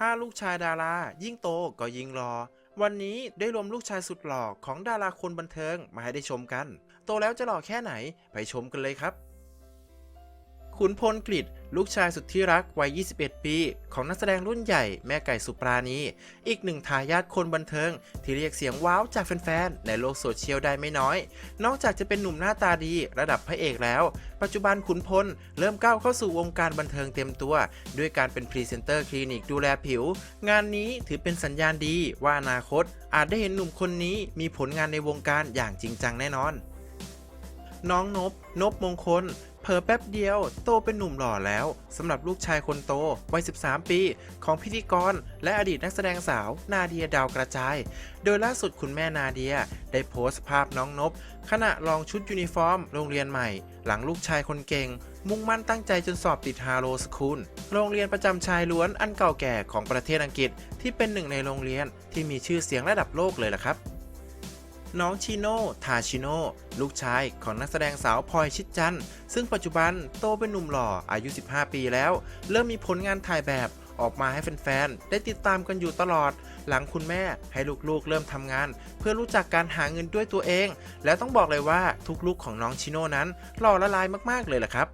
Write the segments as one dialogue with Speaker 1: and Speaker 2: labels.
Speaker 1: ห้าลูกชายดารา ยิ่งโตก็ยิ่งรอ วันนี้ได้รวมลูกชายสุดหล่อของดาราคนบันเทิงมาให้ได้ชมกัน โตแล้วจะหล่อแค่ไหนไปชมกันเลยครับ ขุนพลกฤษ ลูกชายสุดที่รักวัย 21 ปี ของนักแสดงรุ่นใหญ่แม่ไก่สุปราณี อีกหนึ่งทายาทคนบันเทิง ที่เรียกเสียงว้าวจากแฟนๆ ในโลกโซเชียลได้ไม่น้อย นอกจากจะเป็นหนุ่มหน้าตาดีระดับพระเอกแล้ว ปัจจุบันขุนพล เริ่มก้าวเข้าสู่วงการบันเทิงเต็มตัว ด้วยการเป็นพรีเซนเตอร์คลินิกดูแลผิว งานนี้ถือเป็นสัญญาณดีว่าอนาคต อาจได้เห็นหนุ่มคนนี้มีผลงานในวงการอย่างจริงจังแน่นอน น้องนบนบมงคล เผลอแป๊บเดียวโตเป็นหนุ่มหล่อแล้วสำหรับลูกชายคนโตวัย 13 ปี ของพิธีกร และอดีตนักแสดงสาวนาเดียดาวกระจาย โดยล่าสุดคุณแม่นาเดีย ได้โพสต์ภาพน้องนบ ขณะลองชุดยูนิฟอร์ม โรงเรียนใหม่ หลังลูกชายคนเก่ง มุ่งมั่นตั้งใจจนสอบติดฮาโลสคูลโรงเรียนประจำชายล้วนอันเก่าแก่ของประเทศอังกฤษ ที่เป็นหนึ่งในโรงเรียนที่มีชื่อเสียงระดับโลกเลยล่ะครับ น้องชิโน่ทาชิโน่ลูกชายของนักแสดงสาวพลอยชิดจันทร์ซึ่งปัจจุบันโตเป็นหนุ่มหล่ออายุ 15 ปีแล้ว เริ่มมีผลงานถ่ายแบบออกมาให้แฟนๆ ได้ติดตามกันอยู่ตลอด หลังคุณแม่ให้ลูกๆ เริ่มทำงาน เพื่อรู้จักการหาเงินด้วยตัวเอง แล้วต้องบอกเลยว่าทุกลุกของน้องชิโน่นั้นหล่อละลายมากๆเลยล่ะครับ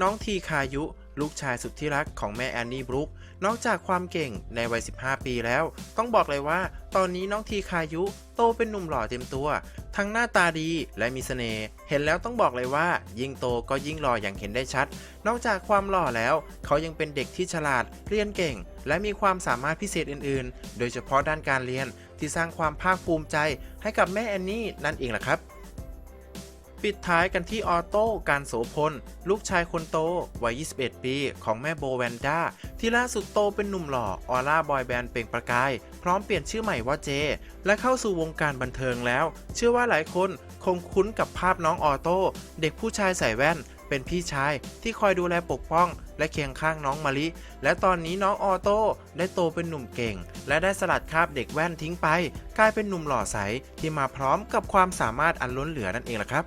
Speaker 1: น้องทีคายุ ลูกชายสุดที่รักของแม่แอนนี่บรุก นอกจากความเก่งในวัย 15 ปีแล้ว ต้องบอกเลยว่า ตอนนี้น้องทีคายุโตเป็นหนุ่มหล่อเต็มตัว ทั้งหน้าตาดีและมีเสน่ห์เห็นแล้วต้องบอกเลยว่า ยิ่งโตก็ยิ่งหล่ออย่างเห็นได้ชัด นอกจากความหล่อแล้ว เขายังเป็นเด็กที่ฉลาด เรียนเก่ง และมีความสามารถพิเศษอื่น ๆ โดยเฉพาะด้านการเรียนที่สร้างความภาคภูมิใจให้กับแม่แอนนี่นั่นเองล่ะครับ ปิดท้ายกันที่ออโต้การโสพล ลูกชายคนโต วัย 21 ปี ของแม่โบแวนด้า ที่ล่าสุดโตเป็นหนุ่มหล่อออร่าบอยแบนด์เปล่งประกาย พร้อมเปลี่ยนชื่อใหม่ว่าเจ และเข้าสู่วงการบันเทิงแล้ว เชื่อว่าหลายคนคงคุ้นกับภาพน้องออโต้เด็กผู้ชายใส่แว่น เป็นพี่ชายที่คอยดูแลปกป้อง และเคียงข้างน้องมะลิ และตอนนี้น้องออโต้ได้โตเป็นหนุ่มเก่ง และได้สลัดคราบเด็กแว่นทิ้งไป กลายเป็นหนุ่มหล่อใสที่มาพร้อมกับความสามารถอันล้นเหลือนั่นเองล่ะครับ